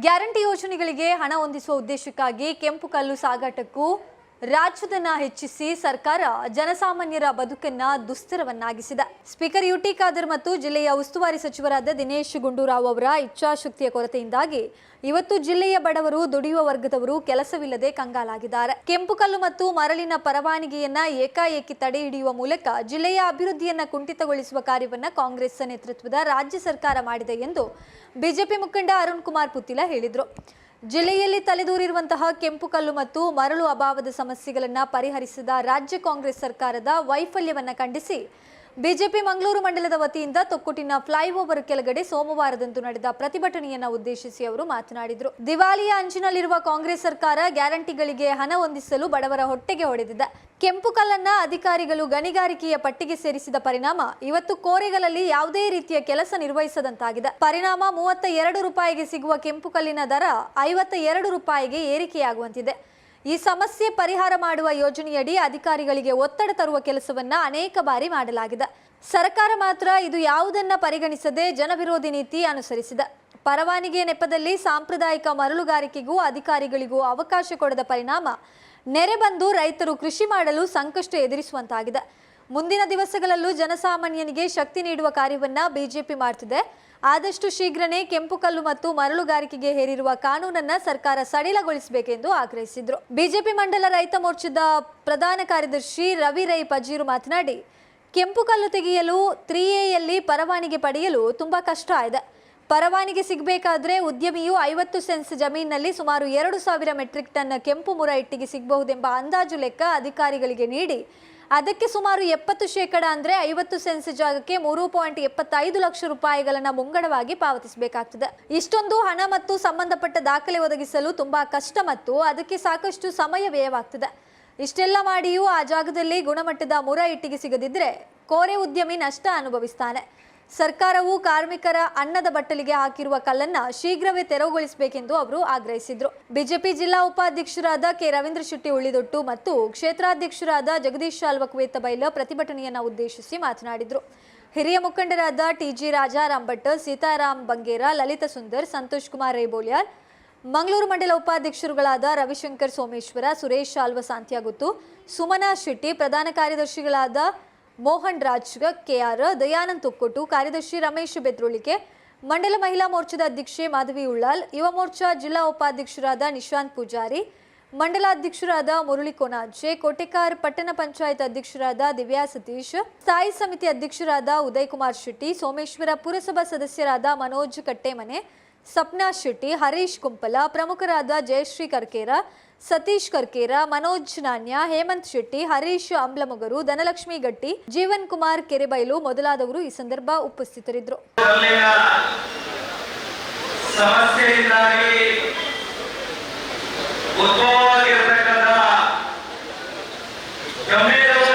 Guarantee ಯೋಜನೆಗಳಿಗೆ ಹಣ ಹೊಂದಿಸುವ ಉದ್ದೇಶಕ್ಕಾಗಿ ಕೆಂಪು ಕಲ್ಲು ಸಾಗಾಟಕ್ಕೂ ರಾಜ್ಯದನ್ನ ಹೆಚ್ಚಿಸಿ ಸರ್ಕಾರ ಜನಸಾಮಾನ್ಯರ ಬದುಕನ್ನ ದುಸ್ತರವನ್ನಾಗಿಸಿದೆ ಸ್ಪೀಕರ್ ಯುಟಿ ಖಾದರ್ ಮತ್ತು ಜಿಲ್ಲೆಯ ಉಸ್ತುವಾರಿ ಸಚಿವರಾದ ದಿನೇಶ್ ಗುಂಡೂರಾವ್ ಅವರ ಇಚ್ಛಾಶಕ್ತಿಯ ಕೊರತೆಯಿಂದಾಗಿ ಇವತ್ತು ಜಿಲ್ಲೆಯ ಬಡವರು ದುಡಿಯುವ ವರ್ಗದವರು ಕೆಲಸವಿಲ್ಲದೆ ಕಂಗಾಲಾಗಿದ್ದಾರೆ. ಕೆಂಪು ಕಲ್ಲು ಮತ್ತು ಮರಳಿನ ಪರವಾನಗಿಯನ್ನ ಏಕಾಏಕಿ ತಡೆ ಹಿಡಿಯುವ ಮೂಲಕ ಜಿಲ್ಲೆಯ ಅಭಿವೃದ್ಧಿಯನ್ನ ಕುಂಠಿತಗೊಳಿಸುವ ಕಾರ್ಯವನ್ನ ಕಾಂಗ್ರೆಸ್ ನೇತೃತ್ವದ ರಾಜ್ಯ ಸರ್ಕಾರ ಮಾಡಿದೆ ಎಂದು ಬಿಜೆಪಿ ಮುಖಂಡ ಅರುಣ್ ಕುಮಾರ್ ಪುತ್ತಿಲ ಹೇಳಿದರು. ಜಿಲ್ಲೆಯಲ್ಲಿ ತಲೆದೂರಿರುವಂತಹ ಕೆಂಪು ಕಲ್ಲು ಮತ್ತು ಮರಳು ಅಭಾವದ ಸಮಸ್ಯೆಗಳನ್ನು ಪರಿಹರಿಸಿದ ರಾಜ್ಯ ಕಾಂಗ್ರೆಸ್ ಸರ್ಕಾರದ ವೈಫಲ್ಯವನ್ನು ಖಂಡಿಸಿ ಬಿಜೆಪಿ ಮಂಗಳೂರು ಮಂಡಲದ ವತಿಯಿಂದ ತೊಕ್ಕೊಟ್ಟಿನ ಫ್ಲೈಓವರ್ ಕೆಳಗಡೆ ಸೋಮವಾರದಂದು ನಡೆದ ಪ್ರತಿಭಟನೆಯನ್ನು ಉದ್ದೇಶಿಸಿ ಅವರು ಮಾತನಾಡಿದರು. ದಿವಾಲಿಯ ಅಂಚಿನಲ್ಲಿರುವ ಕಾಂಗ್ರೆಸ್ ಸರ್ಕಾರ ಗ್ಯಾರಂಟಿಗಳಿಗೆ ಹಣ ಹೊಂದಿಸಲು ಬಡವರ ಹೊಟ್ಟೆಗೆ ಹೊಡೆದಿದೆ. ಕೆಂಪು ಕಲ್ಲನ್ನ ಅಧಿಕಾರಿಗಳು ಗಣಿಗಾರಿಕೆಯ ಪಟ್ಟಿಗೆ ಸೇರಿಸಿದ ಪರಿಣಾಮ ಇವತ್ತು ಕೋರೆಗಳಲ್ಲಿ ಯಾವುದೇ ರೀತಿಯ ಕೆಲಸ ನಿರ್ವಹಿಸದಂತಾಗಿದೆ. ಪರಿಣಾಮ ಮೂವತ್ತ ಎರಡು ರೂಪಾಯಿಗೆ ಸಿಗುವ ಕೆಂಪು ಕಲ್ಲಿನ ದರ ಐವತ್ತ ಎರಡು ರೂಪಾಯಿಗೆ ಏರಿಕೆಯಾಗುವಂತಿದೆ. ಈ ಸಮಸ್ಯೆ ಪರಿಹಾರ ಮಾಡುವ ಯೋಜನೆಯಡಿ ಅಧಿಕಾರಿಗಳಿಗೆ ಒತ್ತಡ ತರುವ ಕೆಲಸವನ್ನ ಅನೇಕ ಬಾರಿ ಮಾಡಲಾಗಿದೆ. ಸರ್ಕಾರ ಮಾತ್ರ ಇದು ಯಾವುದನ್ನ ಪರಿಗಣಿಸದೆ ಜನವಿರೋಧಿ ನೀತಿ ಅನುಸರಿಸಿದೆ. ಪರವಾನಿಗೆ ನೆಪದಲ್ಲಿ ಸಾಂಪ್ರದಾಯಿಕ ಮರಳುಗಾರಿಕೆಗೂ ಅಧಿಕಾರಿಗಳಿಗೂ ಅವಕಾಶ ಕೊಡದ ಪರಿಣಾಮ ನೆರೆ ಬಂದು ರೈತರು ಕೃಷಿ ಮಾಡಲು ಸಂಕಷ್ಟ ಎದುರಿಸುವಂತಾಗಿದೆ. ಮುಂದಿನ ದಿವಸಗಳಲ್ಲೂ ಜನಸಾಮಾನ್ಯನಿಗೆ ಶಕ್ತಿ ನೀಡುವ ಕಾರ್ಯವನ್ನ ಬಿಜೆಪಿ ಮಾಡ್ತಿದೆ. ಆದಷ್ಟು ಶೀಘ್ರನೇ ಕೆಂಪು ಕಲ್ಲು ಮತ್ತು ಮರಳುಗಾರಿಕೆಗೆ ಹೇರಿರುವ ಕಾನೂನನ್ನ ಸರ್ಕಾರ ಸಡಿಲಗೊಳಿಸಬೇಕೆಂದು ಆಗ್ರಹಿಸಿದ್ರು. ಬಿಜೆಪಿ ಮಂಡಲ ರೈತ ಮೋರ್ಚಾದ ಪ್ರಧಾನ ಕಾರ್ಯದರ್ಶಿ ರವಿ ರೈ ಪಜೀರು ಮಾತನಾಡಿ, ಕೆಂಪು ಕಲ್ಲು ತೆಗೆಯಲು ತ್ರೀ ಎಯಲ್ಲಿ ಪರವಾನಿಗೆ ಪಡೆಯಲು ತುಂಬಾ ಕಷ್ಟ ಇದೆ. ಪರವಾನಿಗೆ ಸಿಗಬೇಕಾದ್ರೆ ಉದ್ಯಮಿಯು ಐವತ್ತು ಸೆನ್ಸ್ ಜಮೀನಿನಲ್ಲಿ ಸುಮಾರು ಎರಡು ಸಾವಿರ ಮೆಟ್ರಿಕ್ ಟನ್ ಕೆಂಪು ಮುರ ಇಟ್ಟಿಗೆ ಸಿಗಬಹುದೆಂಬ ಅಂದಾಜು ಲೆಕ್ಕ ಅಧಿಕಾರಿಗಳಿಗೆ ನೀಡಿ ಅದಕ್ಕೆ ಸುಮಾರು ಎಪ್ಪತ್ತು ಶೇಕಡ ಅಂದ್ರೆ ಐವತ್ತು ಸೆನ್ಸ್ ಜಾಗಕ್ಕೆ ಮೂರು ಪಾಯಿಂಟ್ ಎಪ್ಪತ್ತೈದು ಲಕ್ಷ ರೂಪಾಯಿಗಳನ್ನ ಮುಂಗಡವಾಗಿ ಪಾವತಿಸಬೇಕಾಗ್ತದೆ. ಇಷ್ಟೊಂದು ಹಣ ಮತ್ತು ಸಂಬಂಧಪಟ್ಟ ದಾಖಲೆ ಒದಗಿಸಲು ತುಂಬಾ ಕಷ್ಟ ಮತ್ತು ಅದಕ್ಕೆ ಸಾಕಷ್ಟು ಸಮಯ ವ್ಯಯವಾಗ್ತದೆ. ಇಷ್ಟೆಲ್ಲ ಮಾಡಿಯೂ ಆ ಜಾಗದಲ್ಲಿ ಗುಣಮಟ್ಟದ ಮುರ ಇಟ್ಟಿಗೆ ಸಿಗದಿದ್ರೆ ಕೋರೆ ಉದ್ಯಮಿ ನಷ್ಟ ಅನುಭವಿಸ್ತಾನೆ. ಸರ್ಕಾರವು ಕಾರ್ಮಿಕರ ಅನ್ನದ ಬಟ್ಟಲಿಗೆ ಹಾಕಿರುವ ಕಲ್ಲನ್ನ ಶೀಘ್ರವೇ ತೆರವುಗೊಳಿಸಬೇಕೆಂದು ಅವರು ಆಗ್ರಹಿಸಿದರು. ಬಿಜೆಪಿ ಜಿಲ್ಲಾ ಉಪಾಧ್ಯಕ್ಷರಾದ ಕೆ. ರವೀಂದ್ರ ಶೆಟ್ಟಿ ಉಳಿದೊಟ್ಟು ಮತ್ತು ಕ್ಷೇತ್ರಾಧ್ಯಕ್ಷರಾದ ಜಗದೀಶ್ ಶಾಲ್ವಕವೇತ ಬೈಲ ಪ್ರತಿಭಟನೆಯನ್ನು ಉದ್ದೇಶಿಸಿ ಮಾತನಾಡಿದರು. ಹಿರಿಯ ಮುಖಂಡರಾದ ಟಿಜಿ ರಾಜಾರಾಮ್ ಭಟ್ ಸೀತಾರಾಮ್ ಬಂಗೇರ, ಲಲಿತ ಸುಂದರ್, ಸಂತೋಷ್ ಕುಮಾರ್ ರೇಬೋಲಿಯಾರ್, ಮಂಗಳೂರು ಮಂಡಲ ಉಪಾಧ್ಯಕ್ಷರುಗಳಾದ ರವಿಶಂಕರ್ ಸೋಮೇಶ್ವರ, ಸುರೇಶ್ ಶಾಲ್ವ ಸಾಂತ್ಯಾಗುತ್ತು, ಸುಮನಾ ಶೆಟ್ಟಿ ಪ್ರಧಾನ ಕಾರ್ಯದರ್ಶಿಗಳಾದ ಮೋಹನ್ ರಾಜ್, ಕೆಆರ್ ದಯಾನಂದ್ ತುಕ್ಕೊಟ್ಟು ಕಾರ್ಯದರ್ಶಿ ರಮೇಶ್ ಬೆದ್ರುಳಿಕೆ ಮಂಡಲ ಮಹಿಳಾ ಮೋರ್ಚಾದ ಅಧ್ಯಕ್ಷೆ ಮಾಧವಿ ಉಳ್ಳಾಲ್, ಯುವ ಮೋರ್ಚಾ ಜಿಲ್ಲಾ ಉಪಾಧ್ಯಕ್ಷರಾದ ನಿಶಾಂತ್ ಪೂಜಾರಿ, ಮಂಡಲಾಧ್ಯಕ್ಷರಾದ ಮುರಳಿ ಕೊನಾಜೆ ಕೋಟೆಕಾರ್ ಪಟ್ಟಣ ಪಂಚಾಯತ್ ಅಧ್ಯಕ್ಷರಾದ ದಿವ್ಯಾ ಸತೀಶ್, ಸ್ಥಾಯಿ ಸಮಿತಿ ಅಧ್ಯಕ್ಷರಾದ ಉದಯ್ ಕುಮಾರ್ ಶೆಟ್ಟಿ, ಸೋಮೇಶ್ವರ ಪುರಸಭಾ ಸದಸ್ಯರಾದ ಮನೋಜ್ ಕಟ್ಟೆಮನೆ, ಸಪ್ನಾ ಶೆಟ್ಟಿ, ಹರೀಶ್ ಕುಂಪಲ, ಪ್ರಮುಖರಾದ ಜಯಶ್ರೀ ಕರ್ಕೇರ ಸತೀಶ್ ಕರ್ಕೇರ, ಮನೋಜ್ ನಾಣ್ಯ, ಹೇಮಂತ್ ಶೆಟ್ಟಿ, ಹರೀಶ್ ಅಂಬ್ಲಮೊಗರು, ಧನಲಕ್ಷ್ಮಿ ಗಟ್ಟಿ, ಜೀವನ್ ಕುಮಾರ್ ಕೆರೆಬೈಲು ಮೊದಲಾದವರು ಈ ಸಂದರ್ಭ ಉಪಸ್ಥಿತರಿದ್ದರು. ಉದ್ಭವವಾಗಿರತಕ್ಕಂಥ ಗಂಭೀರವಾಗಿರತಕ್ಕಂಥ